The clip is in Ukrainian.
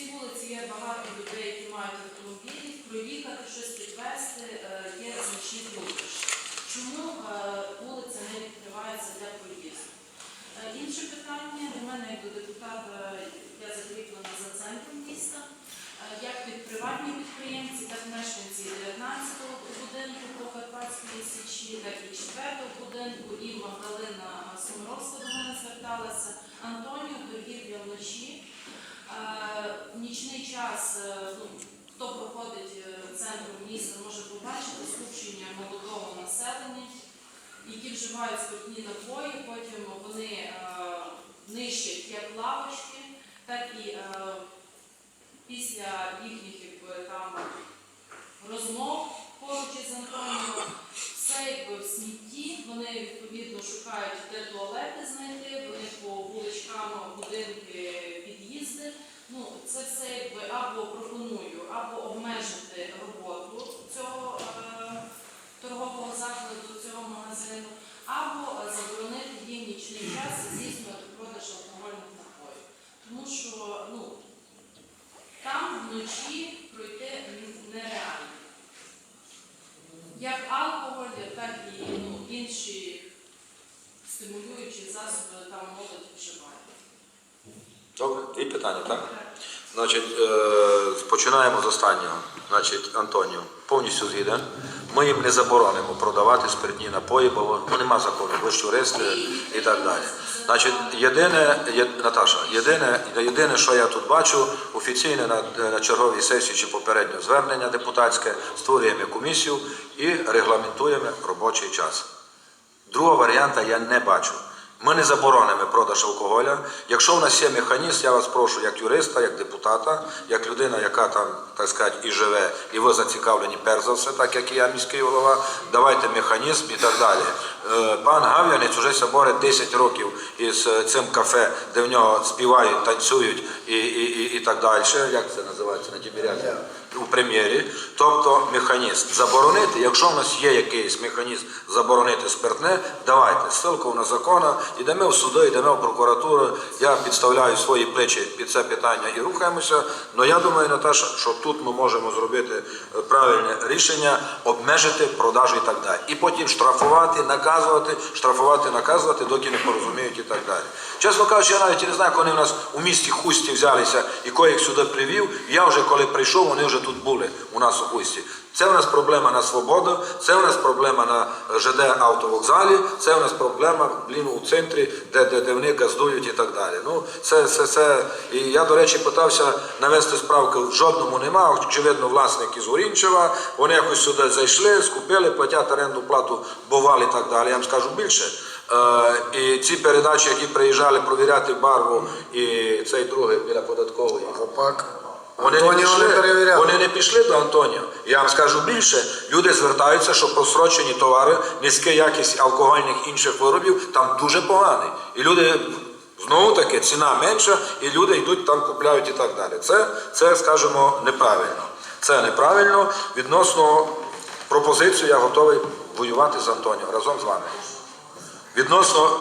цій вулиці є багато людей, які мають автомобілі, проїхати, щось підвезти, е, є значні труднощі. Чому е, вулиця не відкривається для проїзду? Е, Інше питання у мене як до депутата, я закріплена за центром міста. Як під приватні підприємці, так мешканці 19-го будинку по Карпатській Січі, так і 4-го будинку, і Магдалина Сумаровська до мене зверталася. Антоніо, торгівля вночі. Які вживають спиртні напої, потім вони е, нищать як лавочки, так і е, після їхніх розмов поруч із Антоніо, все якби в смітті, вони відповідно шукають, де туалети знайти, вони по вуличкам будинки, під'їзди. Ну, це все якби або пропоную, або обмежити роботу цього е, торгового закладу, цього магазину, або е, заборонити їм нічний час здійснювати продаж алкогольних напоїв. Тому що ну, вночі пройти нереально. Як алкоголь, так і ну, інші стимулюючі засоби там молодь вживає. Добре, і питання, так? Значить, е, починаємо з останнього. Значить, Антоніо, повністю згіден. Ми їм не заборонимо продавати спиртні напої, бо ну, нема закону, вищуристи і так далі. Значить, єдине, є, Наташа, єдине, єдине, що я тут бачу, офіційне на, на черговій сесії чи попереднє звернення депутатське, створюємо комісію і регламентуємо робочий час. Другого варіанта я не бачу. Ми не заборонимо продаж алкоголя. Якщо в нас є механізм, я вас прошу, як юриста, як депутата, як людина, яка там, так сказати, і живе, і ви зацікавлені перш за все, так як і я міський голова, давайте механізм і так далі. Е, Пан Гав'янець уже ся 10 років із е, цим кафе, де в нього співають, танцюють і, і, і, і так далі. Як це називається на Тібіряті? У прем'єрі. Тобто механізм заборонити, якщо в нас є якийсь механізм заборонити спиртне, давайте ссылку на закон, йдемо в суди, йдемо в прокуратуру. Я підставляю свої плечі під це питання і рухаємося. Але я думаю, Наташа, що тут ми можемо зробити е, правильне рішення, обмежити продажу і так далі. І потім штрафувати, наказувати, штрафувати, наказувати, доки не порозуміють і так далі. Чесно кажучи, я навіть не знаю, коли в нас у місті Хусті взялися і кого їх сюди привів. Я вже коли прийшов, вони вже тут були у нас у Хусті. Це в нас проблема на свободу, це в нас проблема на ЖД автовокзалі, це в нас проблема блін, у центрі, де, де, де вони газдують і так далі. Ну, це, це, це. І я, до речі, питався навести справки, в жодному нема. Очевидно, власники з Горінчева, вони якось сюди зайшли, скупили, платять оренду плату, бували і так далі. Я вам скажу більше. Е, і ці передачі, які приїжджали провіряти барву, і цей другий біля податкової. Хлопак. Вони не, пішли, не вони не пішли до Антоніо. Я вам скажу більше, люди звертаються, що просрочені товари, низька якість алкогольних інших виробів там дуже поганий. І люди знову таки ціна менша, і люди йдуть там купляють і так далі. Це, це скажімо, неправильно. Це неправильно. Відносно пропозицію я готовий воювати з Антоніо разом з вами. Відносно